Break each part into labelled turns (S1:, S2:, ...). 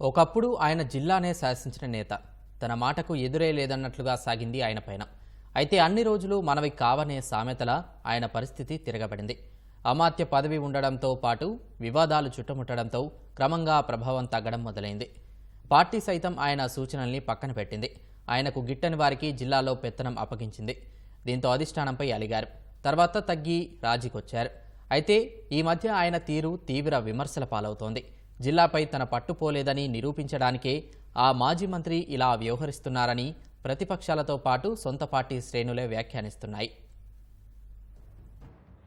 S1: ఒకప్పుడు ఆయన జిల్లానే శాసించిన నేత. తన మాటకు ఎదురే లేదన్నట్లుగా సాగింది ఆయన పైన. అయితే అన్ని రోజులు మనవి కావనే సామెతల ఆయన పరిస్థితి తిరగబడింది. అమాత్య పదవి ఉండడంతో పాటు వివాదాలు చుట్టుముట్టడంతో క్రమంగా ప్రభావం తగ్గడం మొదలైంది. పార్టీ సైతం ఆయన సూచనల్ని పక్కన పెట్టింది. ఆయనకు గిట్టని వారికి జిల్లాలో పెత్తనం అప్పగించింది. దీంతో అధిష్టానంపై అలిగారు. తర్వాత తగ్గి రాజీకొచ్చారు. అయితే ఈ మధ్య ఆయన తీరు తీవ్ర విమర్శల పాలవుతోంది. జిల్లాపై తన పట్టుపోలేదని నిరూపించడానికే ఆ మాజీ మంత్రి ఇలా వ్యవహరిస్తున్నారని ప్రతిపక్షాలతో పాటు సొంత పార్టీ శ్రేణులే వ్యాఖ్యానిస్తున్నాయి.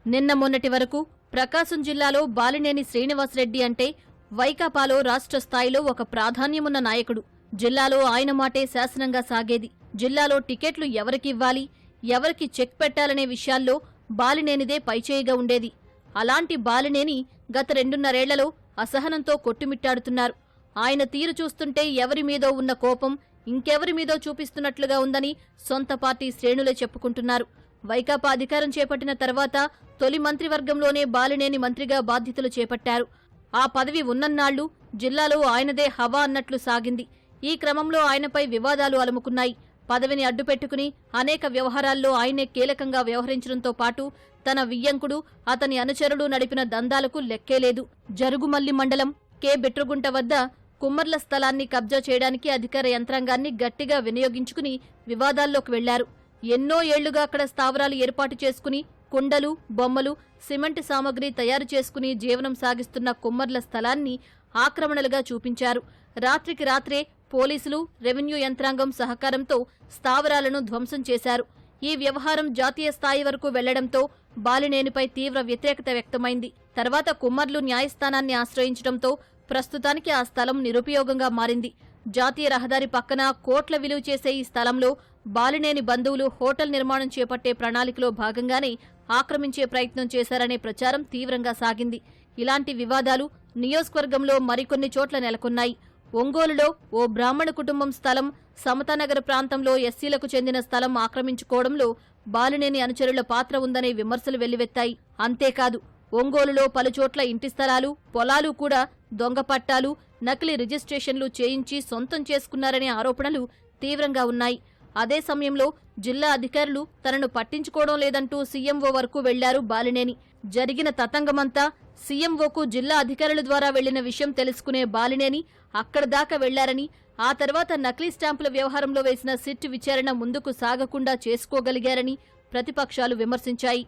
S2: నిన్న మొన్నటి వరకు ప్రకాశం జిల్లాలో బాలినేని శ్రీనివాసరెడ్డి అంటే వైకాపాలో రాష్ట్ర స్థాయిలో ఒక ప్రాధాన్యమున్న నాయకుడు. జిల్లాలో ఆయన మాటే శాసనంగా సాగేది. జిల్లాలో టికెట్లు ఎవరికివ్వాలి ఎవరికి చెక్ పెట్టాలనే విషయాల్లో బాలినేనిదే పైచేయిగా ఉండేది. అలాంటి బాలినేని గత రెండున్నరేళ్ళలో అసహనంతో కొట్టుమిట్టాడుతున్నారు. ఆయన తీరు చూస్తుంటే ఎవరి మీదో ఉన్న కోపం ఇంకెవరి మీదో చూపిస్తున్నట్లుగా ఉందని సొంత పార్టీ శ్రేణులే చెప్పుకుంటున్నారు. వైకాపా అధికారం చేపట్టిన తర్వాత తొలి మంత్రివర్గంలోనే బాలినేని మంత్రిగా బాధ్యతలు చేపట్టారు. ఆ పదవి ఉన్నన్నాళ్ళు జిల్లాలో ఆయనదే హవా అన్నట్లు సాగింది. ఈ క్రమంలో ఆయనపై వివాదాలు అలుముకున్నాయి. పదవిని అడ్డుపెట్టుకుని అనేక వ్యవహారాల్లో ఆయనే కీలకంగా వ్యవహరించడంతో పాటు తన వియ్యంకుడు అతని అనుచరుడు నడిపిన దందాలకు లెక్కేలేదు జరుగుమల్లి మండలం కె. బిట్రగుంట వద్ద కుమ్మర్ల స్థలాన్ని కబ్జా చేయడానికి అధికార యంత్రాంగాన్ని గట్టిగా వినియోగించుకుని వివాదాల్లోకి వెళ్ళారు. ఎన్నో ఏళ్ళుగా అక్కడ స్థావరాలు ఏర్పాటు చేసుకుని కుండలు బొమ్మలు సిమెంట్ సామగ్రి తయారు చేసుకుని జీవనం సాగిస్తున్న కుమ్మర్ల స్థలాన్ని ఆక్రమణలుగా చూపించారు. రాత్రికి రాత్రే పోలీసులు రెవెన్యూ యంత్రాంగం సహకారంతో స్థావరాలను ధ్వంసం చేశారు. ఈ వ్యవహారం జాతీయ స్థాయి వరకు వెళ్ళడంతో బాలినేనిపై తీవ్ర వ్యతిరేకత వ్యక్తమైంది. తర్వాత కుమ్మర్లు న్యాయస్థానాన్ని ఆశ్రయించడంతో ప్రస్తుతానికి ఆ స్థలం నిరుపయోగంగా మారింది. జాతీయ రహదారి పక్కన కోట్ల విలువ చేసే ఈ స్థలంలో బాలినేని బంధువులు హోటల్ నిర్మాణం చేపట్టే ప్రణాళికలో భాగంగానే ఆక్రమించే ప్రయత్నం చేశారనే ప్రచారం తీవ్రంగా సాగింది. ఇలాంటి వివాదాలు నియోజకవర్గంలో మరికొన్ని చోట్ల నెలకొన్నాయి. ఒంగోలులో ఓ బ్రాహ్మణ కుటుంబం స్థలం సమతానగర్ ప్రాంతంలో ఎస్సీలకు చెందిన స్థలం ఆక్రమించుకోవడంలో బాలినేని అనుచరుల పాత్ర ఉందనే విమర్శలు వెల్లువెత్తాయి. అంతేకాదు ఒంగోలులో పలుచోట్ల ఇంటి స్థలాలు పొలాలు కూడా దొంగ పట్టాలు నకిలీ రిజిస్ట్రేషన్లు చేయించి సొంతం చేసుకున్నారనే ఆరోపణలు తీవ్రంగా ఉన్నాయి. అదే సమయంలో జిల్లా అధికారులు తనను పట్టించుకోవడం లేదంటూ సీఎంఓ వరకు వెళ్ళారు బాలినేని. జరిగిన తతంగమంతా సీఎంఓకు జిల్లా అధికారుల ద్వారా వెళ్ళిన విషయం తెలుసుకునే బాలినేని అక్కడ దాకా వెళ్ళారని ఆ తర్వాత నకిలీ స్టాంపుల వ్యవహారంలో వేసిన సిట్ విచారణ ముందుకు సాగకుండా చేసుకోగలిగారని ప్రతిపక్షాలు విమర్శించాయి.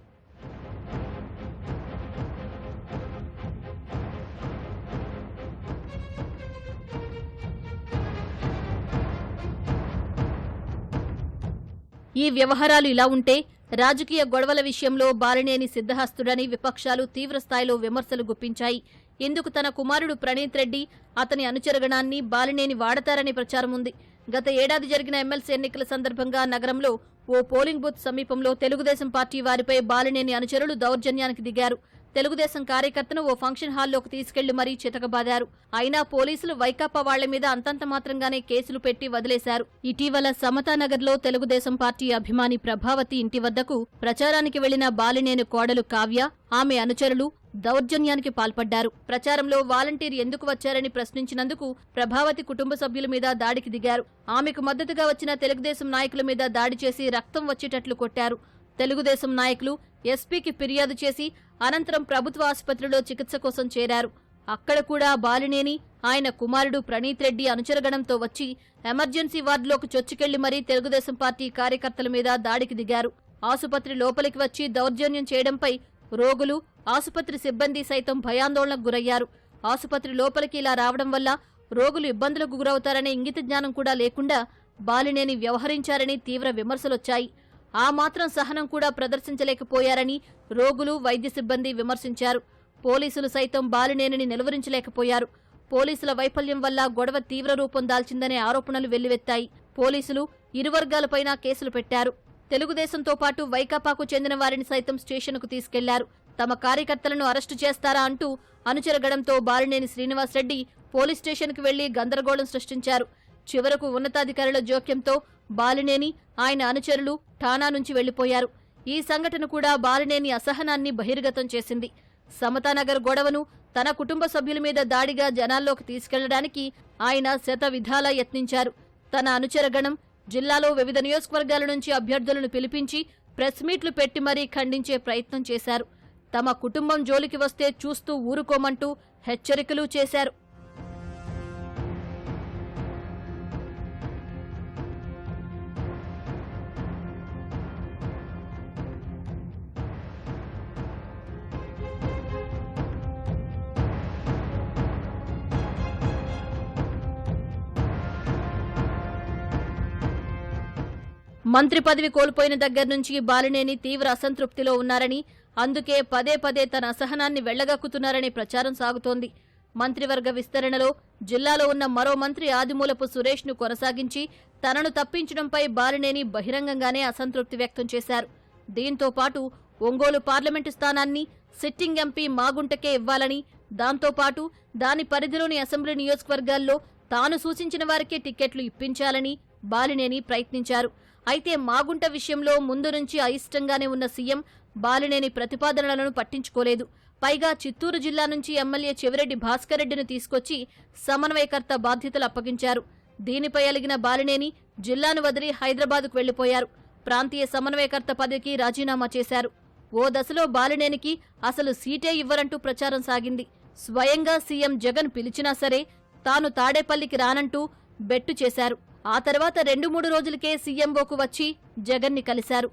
S2: ఈ వ్యవహారాలు ఇలా ఉంటే రాజకీయ గొడవల విషయంలో బాలినేని సిద్ధహస్తుడని విపక్షాలు తీవ్రస్థాయిలో విమర్శలు గుప్పించాయి. ఇందుకు తన కుమారుడు ప్రణీత్ రెడ్డి అతని అనుచరగణాన్ని బాలినేని వాడతారనే ప్రచారం ఉంది. గత ఏడాది జరిగిన ఎమ్మెల్సీ ఎన్నికల సందర్భంగా నగరంలో ఓ పోలింగ్ బూత్ సమీపంలో తెలుగుదేశం పార్టీ వారిపై బాలినేని అనుచరులు దౌర్జన్యానికి దిగారు. తెలుగుదేశం కార్యకర్తను ఓ ఫంక్షన్ హాల్లోకి తీసుకెళ్ళి మరీ చితకబాదారు. అయినా పోలీసులు వైకాపా వాళ్ళ మీద అంతంత మాత్రంగానే కేసులు పెట్టి వదిలేశారు. ఇటీవల సమతానగర్లో తెలుగుదేశం పార్టీ అభిమాని ప్రభావతి ఇంటి వద్దకు ప్రచారానికి వెళ్ళిన బాలినేని కోడలు కావ్య ఆమె అనుచరులు దౌర్జన్యానికి పాల్పడ్డారు. ప్రచారంలో వాలంటీర్ ఎందుకు వచ్చారని ప్రశ్నించినందుకు ప్రభావతి కుటుంబ సభ్యుల మీద దాడికి దిగారు. ఆమెకు మద్దతుగా వచ్చిన తెలుగుదేశం నాయకుల మీద దాడి చేసి రక్తం వచ్చేటట్లు కొట్టారు. తెలుగుదేశం నాయకులు ఎస్పీకి ఫిర్యాదు చేసి అనంతరం ప్రభుత్వ ఆసుపత్రిలో చికిత్స కోసం చేరారు. అక్కడ కూడా బాలినేని ఆయన కుమారుడు ప్రణీత్ రెడ్డి అనుచరగణంతో వచ్చి ఎమర్జెన్సీ వార్డులోకి చొచ్చుకెళ్ళి మరీ తెలుగుదేశం పార్టీ కార్యకర్తల మీద దాడికి దిగారు. ఆసుపత్రి లోపలికి వచ్చి దౌర్జన్యం చేయడంపై రోగులు ఆసుపత్రి సిబ్బంది సైతం భయాందోళనకు గురయ్యారు. ఆసుపత్రి లోపలికి ఇలా రావడం వల్ల రోగులు ఇబ్బందులకు గురవుతారనే ఇంగిత జ్ఞానం కూడా లేకుండా బాలినేని వ్యవహరించారని తీవ్ర విమర్శలొచ్చాయి. ఆ మాత్రం సహనం కూడా ప్రదర్శించలేకపోయారని రోగులు వైద్య సిబ్బంది విమర్శించారు. పోలీసులు సైతం బాలినేనిని నిలువరించలేకపోయారు. పోలీసుల వైఫల్యం వల్ల గొడవ తీవ్ర రూపం దాల్చిందనే ఆరోపణలు వెల్లువెత్తాయి. పోలీసులు ఇరు వర్గాలపైన కేసులు పెట్టారు. తెలుగుదేశంతో పాటు వైకాపాకు చెందిన వారిని సైతం స్టేషన్కు తీసుకెళ్ళారు. తమ కార్యకర్తలను అరెస్టు చేస్తారా అంటూ అనుచరగడంతో బాలినేని శ్రీనివాసరెడ్డి పోలీస్ స్టేషన్కు వెళ్ళి గందరగోళం సృష్టించారు. చివరకు ఉన్నతాధికారుల జోక్యంతో బాలినేని ఆయన అనుచరులు ఠానా నుంచి వెళ్ళిపోయారు ఈ సంఘటన కూడా బాలినేని అసహనాన్ని బహిర్గతం చేసింది. సమతానగర్ గొడవను తన కుటుంబ సభ్యుల మీద దాడిగా జనాల్లోకి తీసుకెళ్ళడానికి ఆయన శత విధాలా యత్నించారు. తన అనుచరగణం జిల్లాలో వివిధ నియోజకవర్గాల నుంచి అభ్యర్థులను పిలిపించి ప్రెస్ మీట్లు పెట్టి మరీ ఖండించే ప్రయత్నం చేశారు. తమ కుటుంబం జోలికి వస్తే చూస్తూ ఊరుకోమంటూ హెచ్చరికలు చేశారు. మంత్రి పదవి కోల్పోయిన దగ్గర నుంచి బాలినేని తీవ్ర అసంతృప్తిలో ఉన్నారని అందుకే పదే పదే తన అసహనాన్ని వెళ్ళగక్కుతున్నారని ప్రచారం సాగుతోంది. మంత్రివర్గ విస్తరణలో జిల్లాలో ఉన్న మరో మంత్రి ఆదిమూలపు సురేష్ను కొనసాగించి తనను తప్పించడంపై బాలినేని బహిరంగంగానే అసంతృప్తి వ్యక్తం చేశారు. దీంతో పాటు ఒంగోలు పార్లమెంటు స్థానాన్ని సిట్టింగ్ ఎంపీ మాగుంటకే ఇవ్వాలని దాంతో పాటు దాని పరిధిలోని అసెంబ్లీ నియోజకవర్గాల్లో తాను సూచించిన వారికే టిక్కెట్లు ఇప్పించాలని బాలినేని ప్రయత్నించారు. అయితే మాగుంట విషయంలో ముందు నుంచి అయిష్టంగానే ఉన్న సీఎం బాలినేని ప్రతిపాదనలను పట్టించుకోలేదు. పైగా చిత్తూరు జిల్లా నుంచి ఎమ్మెల్యే చెవిరెడ్డి భాస్కర్ రెడ్డిని తీసుకొచ్చి సమన్వయకర్త బాధ్యతలు అప్పగించారు. దీనిపై అలిగిన బాలినేని జిల్లాను వదిలి హైదరాబాద్కు వెళ్ళిపోయారు ప్రాంతీయ సమన్వయకర్త పదవికి రాజీనామా చేశారు. ఓ దశలో బాలినేనికి అసలు సీటే ఇవ్వరంటూ ప్రచారం సాగింది. స్వయంగా సీఎం జగన్ పిలిచినా సరే తాను తాడేపల్లికి రానంటూ బెట్టు చేశారు. ఆ తర్వాత రెండు మూడు రోజులకే సీఎంఓకు వచ్చి జగన్ని కలిశారు.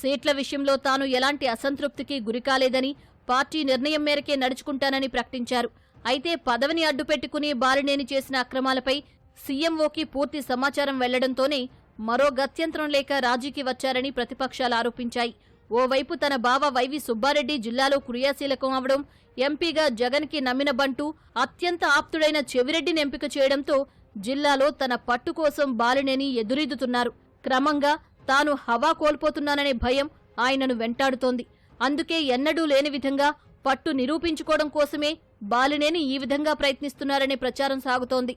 S2: సీట్ల విషయంలో తాను ఎలాంటి అసంతృప్తికి గురికాలేదని పార్టీ నిర్ణయం మేరకే నడుచుకుంటానని ప్రకటించారు. అయితే పదవిని అడ్డుపెట్టుకుని బాలినేని చేసిన అక్రమాలపై సీఎంఓకి పూర్తి సమాచారం వెళ్ళడంతోనే మరో గత్యంతరం లేక రాజీకి వచ్చారని ప్రతిపక్షాలు ఆరోపించాయి. ఓవైపు తన బావ వైవి సుబ్బారెడ్డి జిల్లాలో క్రియాశీలకం అవడం ఎంపీగా జగన్కి నమ్మిన బంటూ అత్యంత ఆప్తుడైన చెవిరెడ్డిని ఎంపిక చేయడంతో జిల్లాలో తన పట్టు కోసం బాలినేని ఎదురీదుతున్నారు. క్రమంగా తాను హవా కోల్పోతున్నాననే భయం ఆయనను వెంటాడుతోంది. అందుకే ఎన్నడూ లేని విధంగా పట్టు నిరూపించుకోవడం కోసమే బాలినేని ఈ విధంగా ప్రయత్నిస్తున్నారనే ప్రచారం సాగుతోంది.